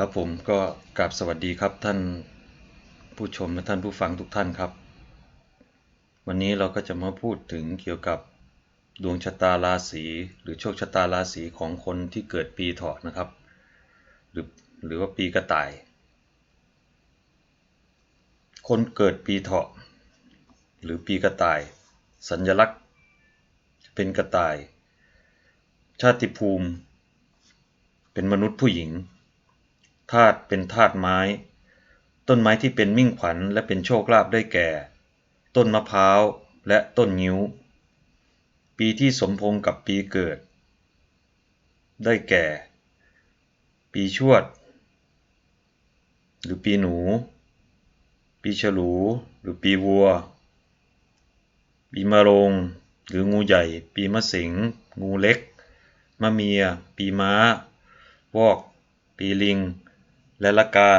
ครับผมก็กราบสวัสดีครับท่านผู้ชมและท่านผู้ฟังทุกท่านครับ วันนี้เราก็จะมาพูดถึงเกี่ยวกับดวงชะตาราศีหรือโชคชะตาราศีของคนที่เกิดปีเถาะนะครับ หรือหรือว่าปีกระต่าย คนเกิดปีเถาะ หรือปีกระต่าย สัญลักษณ์ เป็นกระต่าย ชาติภูมิ เป็นมนุษย์ผู้หญิง ธาตุเป็นธาตุไม้ ต้นไม้ที่เป็นมิ่งขวัญและเป็นโชคลาภได้แก่ ต้นมะพร้าวและต้นงิ้ว ปีที่สมพงกับปีเกิด ได้แก่ ปีชวด หรือปีหนู ปีฉลู หรือปีวัว ปีมะโรง หรืองูใหญ่ ปีมะสิง งูเล็กมะเมีย ปีม้า วอก ปีลิง และละกา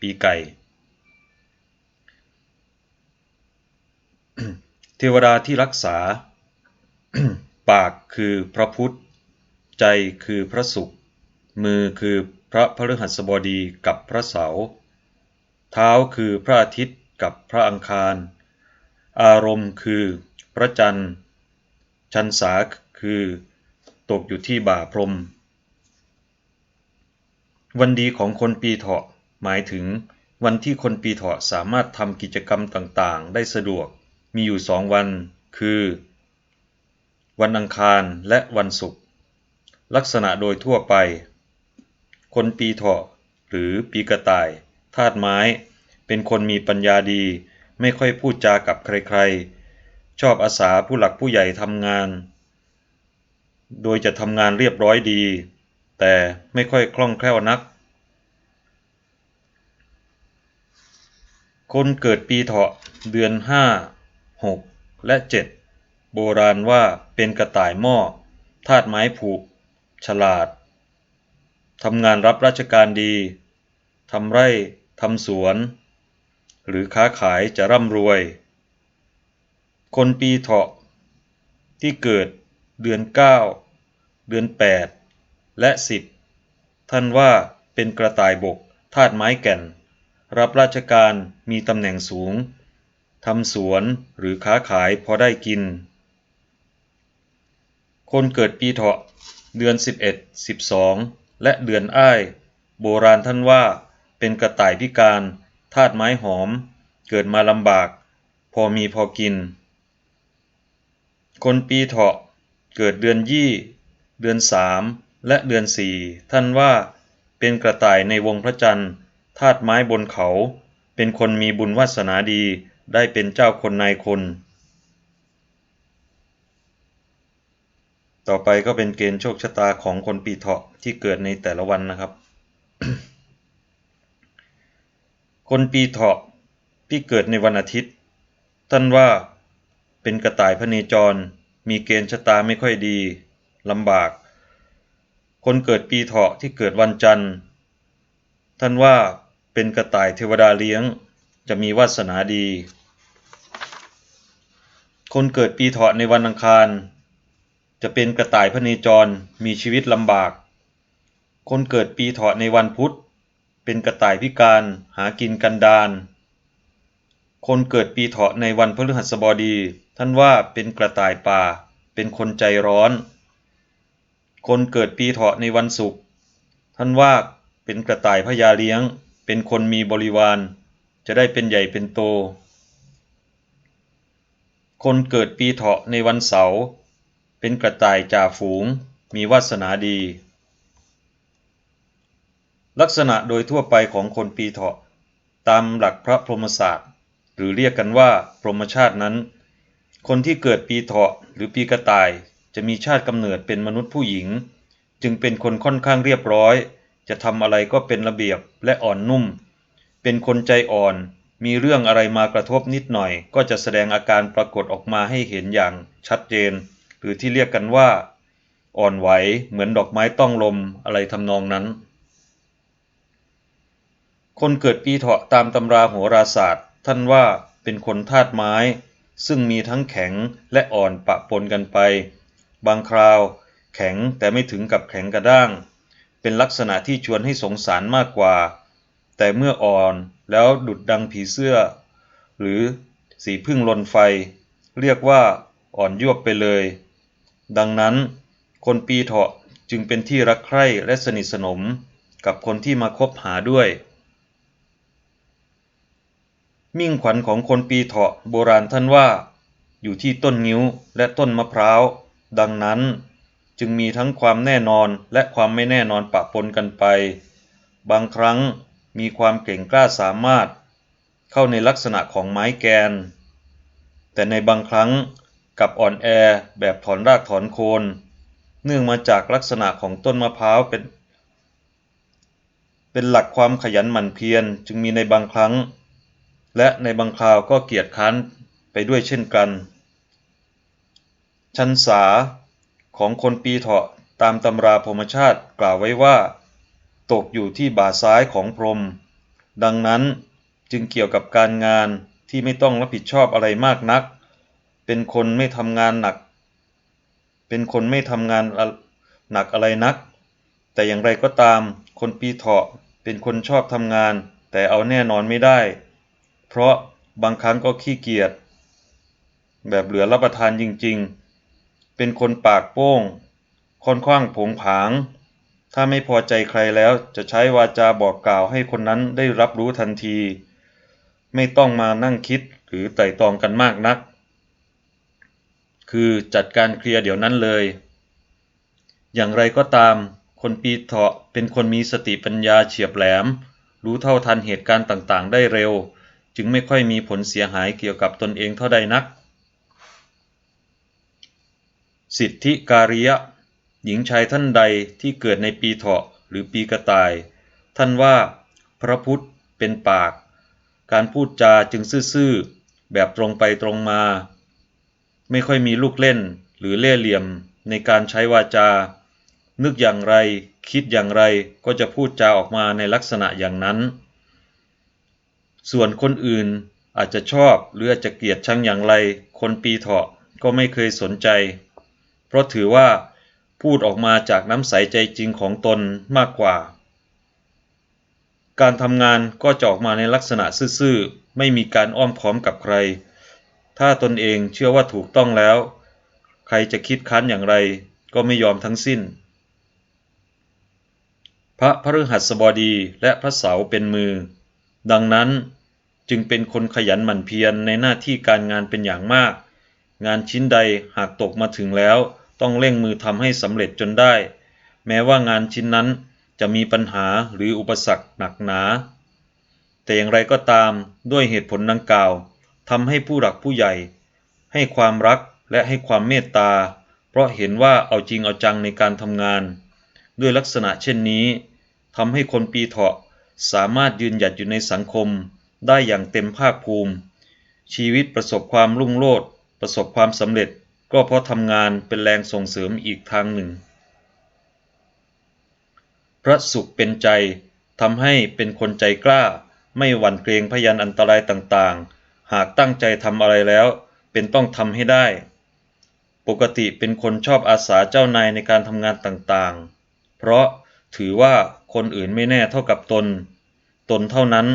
ปีไก่ เทวดาที่รักษา ปากคือพระพุทธ ใจคือพระศุกร์มือคือพระพฤหัสบดีกับพระเสาร์เท้าคือพระอาทิตย์กับพระอังคาร อารมณ์คือพระจันทร์ ชันษาคือตกอยู่ที่บ่าพรม วันดีของคนปีเถาะ หมายถึง วันที่คนปีเถาะสามารถทำกิจกรรมต่างๆ ได้สะดวก มีอยู่สองวัน คือ วันอังคารและวันศุกร์ ลักษณะโดยทั่วไป คนปีเถาะ หรือปีกระต่าย ธาตุไม้ เป็นคนมีปัญญาดี ไม่ค่อยพูดจากับใครๆ ชอบอาสาผู้หลักผู้ใหญ่ทำงาน โดยจะทำงานเรียบร้อยดี แต่ไม่ค่อยคล่องแคล่วนัก คนเกิดปีเถาะเดือน 5 6 และ 7 โบราณว่าเป็นกระต่ายหม้อธาตุไม้ผูก ฉลาด ทำงานรับราชการดี ทำไร่ทำสวน หรือค้าขายจะร่ำรวย คนปีเถาะที่เกิดเดือน 9 เดือน 8 และ10ท่านว่าเป็นกระต่ายบกธาตุไม้แก่น รับราชการมีตำแหน่งสูงทำสวนหรือค้าขายพอได้กิน คนเกิดปีเถาะ เดือน 11 12 และเดือนอ้าย โบราณท่านว่าเป็นกระต่ายพิการธาตุไม้หอม เกิดมาลำบาก พอมีพอกิน คนปีเถาะ เกิดเดือนยี่ เดือนสาม และเดือนสี่ท่านว่า เป็นกระต่ายในวงพระจันทร์ธาตุไม้บนเขา เป็นคนมีบุญวาสนาดีได้เป็นเจ้าคนนายคน ต่อไปก็เป็นเกณฑ์โชคชะตาของคนปีเถาะที่เกิดในแต่ละวันนะครับ คนปีเถาะที่เกิดในวันอาทิตย์ ท่านว่าเป็นกระต่ายพระเนจร มีเกณฑ์ชะตาไม่ค่อยดีลำบาก คนเกิดปีเถาะที่เกิดวันจันทร์ ท่านว่าเป็นกระต่ายเทวดาเลี้ยงจะมีวาสนาดี คนเกิดปีเถาะในวันอังคาร จะเป็นกระต่ายพระเนจรมีชีวิตลำบาก คนเกิดปีเถาะในวันพุธ เป็นกระต่ายพิการหากินกันดานคนเกิดปีเถาะในวันพฤหัสบดี ท่านว่าเป็นกระต่ายป่า เป็นคนใจร้อน คนเกิดปีเถาะในวันศุกร์ท่านว่าเป็นกระต่ายพญาเลี้ยง เป็นคนมีบริวาร จะได้เป็นใหญ่เป็นโต คนเกิดปีเถาะในวันเสาร์เป็นกระต่ายจ่าฝูง มีวาสนาดี ลักษณะโดยทั่วไปของคนปีเถาะ ตามหลักพระพรหมศาสตร์ หรือเรียกกันว่าพรหมชาตินั้น คนที่เกิดปีเถาะหรือปีกระต่าย จะมีชาติกำเนิดเป็นมนุษย์ผู้หญิง จึงเป็นคนค่อนข้างเรียบร้อย จะทำอะไรก็เป็นระเบียบและอ่อนนุ่ม เป็นคนใจอ่อน มีเรื่องอะไรมากระทบนิดหน่อย ก็จะแสดงอาการปรากฏออกมาให้เห็นอย่างชัดเจน หรือที่เรียกกันว่า อ่อนไหวเหมือนดอกไม้ต้องลมอะไรทำนองนั้น คนเกิดปีเถาะตามตำราโหราศาสตร์ ท่านว่าเป็นคนธาตุไม้ ซึ่งมีทั้งแข็งและอ่อนปะปนกันไป บางคราว แข็งแต่ไม่ถึงกับแข็งกระด้าง เป็นลักษณะที่ชวนให้สงสารมากกว่า แต่เมื่ออ่อนแล้วดุดดังผีเสื้อ หรือสีพึ่งลนไฟ เรียกว่าอ่อนยวบไปเลย ดังนั้น คนปีเถาะจึงเป็นที่รักใคร่และสนิทสนมกับคนที่มาคบหาด้วย มิ่งขวัญของคนปีเถาะโบราณท่านว่า อยู่ที่ต้นงิ้วและต้นมะพร้าว ดังนั้นจึงมีทั้งความแน่นอนและความไม่แน่นอนปะปนกันไป บางครั้งมีความเก่งกล้าสามารถ เข้าในลักษณะของไม้แกน แต่ในบางครั้งกับอ่อนแอแบบถอนรากถอนโคน เนื่องมาจากลักษณะของต้นมะพร้าวเป็น เป็นหลักความขยันหมั่นเพียรจึงมีในบางครั้ง และในบางคราวก็เกียจค้านไปด้วยเช่นกัน ชันษาของคนปีเถาะตามตำราพรหมชาติกล่าวไว้ว่า ตกอยู่ที่บ่าซ้ายของพรหมดังนั้นจึงเกี่ยวกับการงานที่ไม่ต้องรับผิดชอบอะไรมากนัก เป็นคนไม่ทำงานหนัก เป็นคนไม่ทำงานหนักอะไรนัก แต่อย่างไรก็ตาม คนปีเถาะเป็นคนชอบทำงาน แต่เอาแน่นอนไม่ได้ เพราะบางครั้งก็ขี้เกียจแบบเหลือรับประทานจริง ๆ เป็นคนปากโป้ง ค่อนข้างผงผาง ถ้าไม่พอใจใครแล้วจะใช้วาจาบอกกล่าวให้คนนั้นได้รับรู้ทันที ไม่ต้องมานั่งคิดหรือไต่ตองกันมากนัก คือจัดการเคลียร์เดี๋ยวนั้นเลย อย่างไรก็ตาม คนปีเถาะเป็นคนมีสติปัญญาเฉียบแหลม รู้เท่าทันเหตุการณ์ต่างๆ ได้เร็ว จึงไม่ค่อยมีผลเสียหายเกี่ยวกับตนเองเท่าใดนัก สิทธิการิยะ หญิงชายท่านใดที่เกิดในปีเถาะหรือปีกระต่าย ท่านว่าพระพุทธเป็นปาก การพูดจาจึงซื่อๆ แบบตรงไปตรงมา ไม่ค่อยมีลูกเล่นหรือเล่เหลี่ยมในการใช้วาจา นึกอย่างไร คิดอย่างไรก็จะพูดจาออกมาในลักษณะอย่างนั้น ส่วนคนอื่นอาจจะชอบหรืออาจจะเกลียดชังอย่างไร คนปีเถาะก็ไม่เคยสนใจ เพราะถือว่าพูดออกมาจากน้ำใสใจจริงของตนมากกว่า การทำงานก็จะออกมาในลักษณะซื่อๆ ไม่มีการอ้อมค้อมกับใคร ถ้าตนเองเชื่อว่าถูกต้องแล้ว ใครจะคิดค้านอย่างไรก็ไม่ยอมทั้งสิ้น พระพฤหัสบดีและพระเสาร์เป็นมือ ดังนั้นจึงเป็นคนขยันหมั่นเพียรในหน้าที่การงานเป็นอย่างมาก งานชิ้นใดหากตกมาถึงแล้ว ต้องเร่งมือทำให้สำเร็จจนได้ แม้ว่างานชิ้นนั้นจะมีปัญหาหรืออุปสรรคหนักหนา แต่อย่างไรก็ตามด้วยเหตุผลดังกล่าวทำให้ผู้หลักผู้ใหญ่ ให้ความรักและให้ความเมตตา เพราะเห็นว่าเอาจริงเอาจังในการทำงาน ด้วยลักษณะเช่นนี้ทำให้คนปีเถาะสามารถยืนหยัดอยู่ในสังคมได้อย่างเต็มภาคภูมิ ชีวิตประสบความรุ่งโรจน์ประสบความสำเร็จ ก็เพราะทำงานเป็นแรงส่งเสริมอีกทางหนึ่ง พระสุขเป็นใจทำให้เป็นคนใจกล้า ไม่หวั่นเกรงพยันอันตรายต่างๆ หากตั้งใจทำอะไรแล้ว เป็นต้องทำให้ได้ ปกติเป็นคนชอบอาสาเจ้านายในการทำงานต่างๆ เพราะถือว่าคนอื่นไม่แน่เท่ากับตน ตนเท่านั้น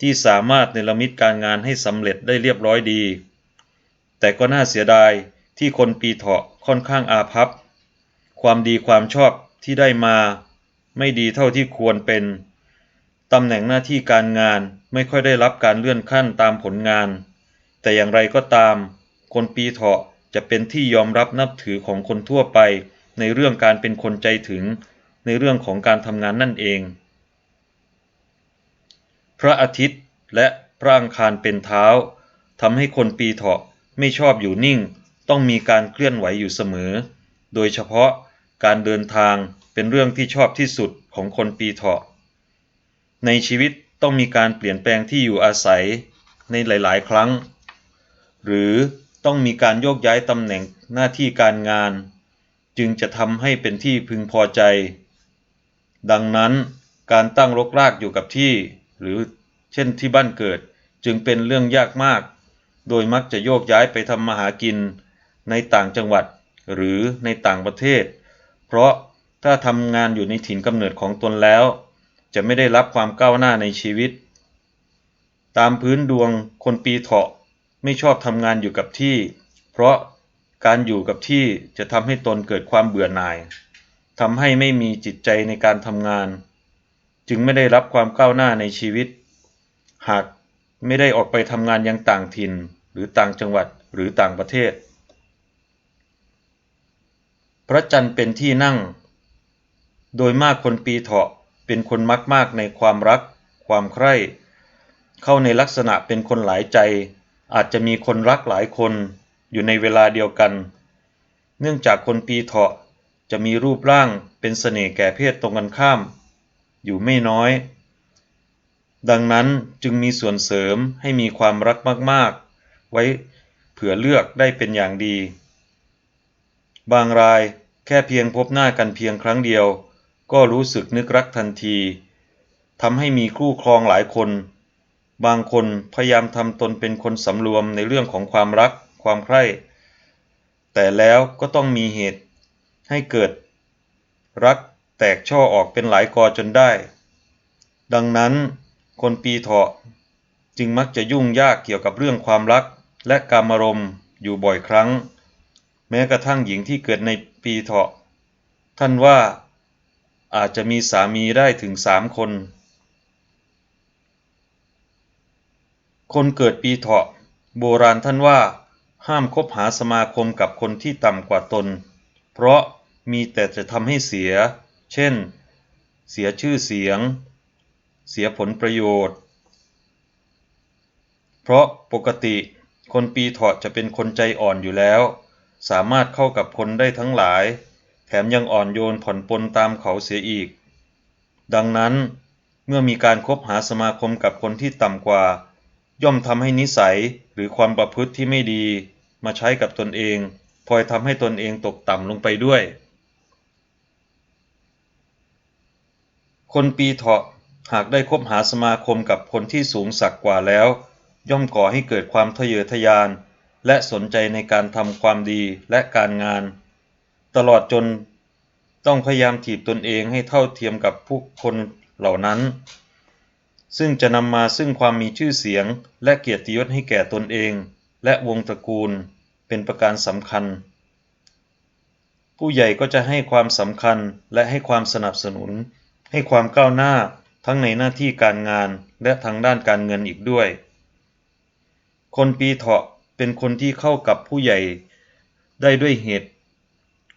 ที่สามารถในละมิตการงานให้สำเร็จได้เรียบร้อยดี แต่ก็น่าเสียดายที่คนปีเถาะค่อนข้างอาภัพ ความดีความชอบที่ได้มา ไม่ดีเท่าที่ควรเป็น ตำแหน่งหน้าที่การงานไม่ค่อยได้รับการเลื่อนขั้นตามผลงาน แต่อย่างไรก็ตาม คนปีเถาะจะเป็นที่ยอมรับนับถือของคนทั่วไป ในเรื่องการเป็นคนใจถึง ในเรื่องของการทำงานนั่นเอง พระอาทิตย์และพระอังคารเป็นเท้าทำให้คนปีเถาะ ไม่ชอบอยู่นิ่ง ต้องมีการเคลื่อนไหวอยู่เสมอ โดยเฉพาะการเดินทางเป็นเรื่องที่ชอบที่สุดของคนปีเถาะ ในชีวิตต้องมีการเปลี่ยนแปลงที่อยู่อาศัยในหลาย ๆ ครั้ง หรือต้องมีการโยกย้ายตำแหน่งหน้าที่การงาน จึงจะทำให้เป็นที่พึงพอใจ ดังนั้นการตั้งรกรากอยู่กับที่ หรือเช่นที่บ้านเกิดจึงเป็นเรื่องยากมาก โดยมักจะโยกย้ายไปทำมาหากินในต่างจังหวัดหรือในต่างประเทศ เพราะถ้าทำงานอยู่ในถิ่นกำเนิดของตนแล้ว จะไม่ได้รับความก้าวหน้าในชีวิต ตามพื้นดวงคนปีเถาะไม่ชอบทำงานอยู่กับที่ เพราะการอยู่กับที่จะทำให้ตนเกิดความเบื่อหน่ายทำให้ไม่มีจิตใจในการทำงาน จึงไม่ได้รับความก้าวหน้าในชีวิต หากไม่ได้ออกไปทำงานยังต่างถิ่น หรือต่างจังหวัดหรือต่างประเทศ พระจันทร์เป็นที่นั่ง โดยมากคนปีเถาะเป็นคนมักมากในความรัก ความใคร่ เข้าในลักษณะเป็นคนหลายใจ อาจจะมีคนรักหลายคนอยู่ในเวลาเดียวกัน เนื่องจากคนปีเถาะจะมีรูปร่างเป็นเสน่ห์แก่เพศตรงกันข้าม อยู่ไม่น้อย ดังนั้นจึงมีส่วนเสริมให้มีความรักมากๆ ไว้เผื่อเลือกได้เป็นอย่างดี บางรายแค่เพียงพบหน้ากันเพียงครั้งเดียว ก็รู้สึกนึกรักทันทีทำให้มีคู่ครองหลายคน บางคนพยายามทำตนเป็นคนสำรวมในเรื่องของความรักความใคร่ แต่แล้วก็ต้องมีเหตุให้เกิด รักแตกช่อออกเป็นหลายกอจนได้ ดังนั้นคนปีเถาะจึงมักจะยุ่งยากเกี่ยวกับเรื่องความรัก และการมารมณ์อยู่บ่อยครั้ง แม้กระทั่งหญิงที่เกิดในปีเถาะ ท่านว่าอาจจะมีสามีได้ถึงสามคน คนเกิดปีเถาะ โบราณท่านว่าห้ามคบหาสมาคมกับคนที่ต่ำกว่าตน เพราะมีแต่จะทำให้เสีย เช่น เสียชื่อเสียง เสียผลประโยชน์ เพราะปกติ คนปีเถาะจะเป็นคนใจอ่อนอยู่แล้ว สามารถเข้ากับคนได้ทั้งหลาย แถมยังอ่อนโยนผ่อนปลนตามเขาเสียอีก ดังนั้น เมื่อมีการคบหาสมาคมกับคนที่ต่ำกว่า ย่อมทำให้นิสัยหรือความประพฤติที่ไม่ดี มาใช้กับตนเองพลอยทำให้ตนเองตกต่ำลงไปด้วย คนปีเถาะหากได้คบหาสมาคมกับคนที่สูงสักกว่าแล้ว ย่อมก่อให้เกิดความทะเยอทะยาน และสนใจในการทำความดีและการงาน ตลอดจนต้องพยายามถีบตนเองให้เท่าเทียมกับผู้คนเหล่านั้น ซึ่งจะนำมาซึ่งความมีชื่อเสียงและเกียรติยศให้แก่ตนเอง และวงตระกูลเป็นประการสำคัญ ผู้ใหญ่ก็จะให้ความสำคัญและให้ความสนับสนุน ให้ความก้าวหน้าทั้งในหน้าที่การงานและทางด้านการเงินอีกด้วย คนปีเถาะเป็นคนที่เข้ากับผู้ใหญ่ได้ด้วยเหตุ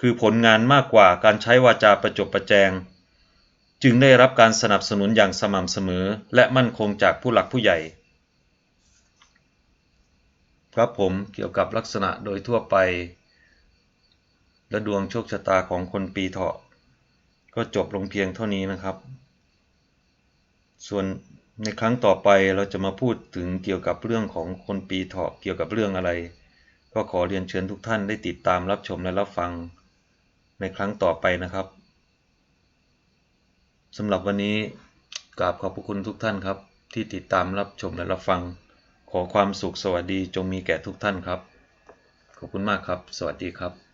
คือผลงานมากกว่าการใช้วาจาประจบประแจง จึงได้รับการสนับสนุนอย่างสม่ำเสมอ และมั่นคงจากผู้หลักผู้ใหญ่ ครับผมเกี่ยวกับลักษณะโดยทั่วไป และดวงโชคชะตาของคนปีเถาะ ก็จบลงเพียงเท่านี้นะครับ ส่วน ในครั้งต่อไปเราจะมาพูดถึงเกี่ยวกับเรื่องของคนปีเถาะเกี่ยวกับเรื่องอะไร ก็ขอเรียนเชิญทุกท่านได้ติดตามรับชมและรับฟัง ในครั้งต่อไปนะครับสำหรับวันนี้กราบขอบพระคุณทุกท่านครับ ที่ติดตามรับชมและรับฟัง ขอความสุขสวัสดีจงมีแก่ทุกท่านครับ ขอบคุณมากครับ สวัสดีครับ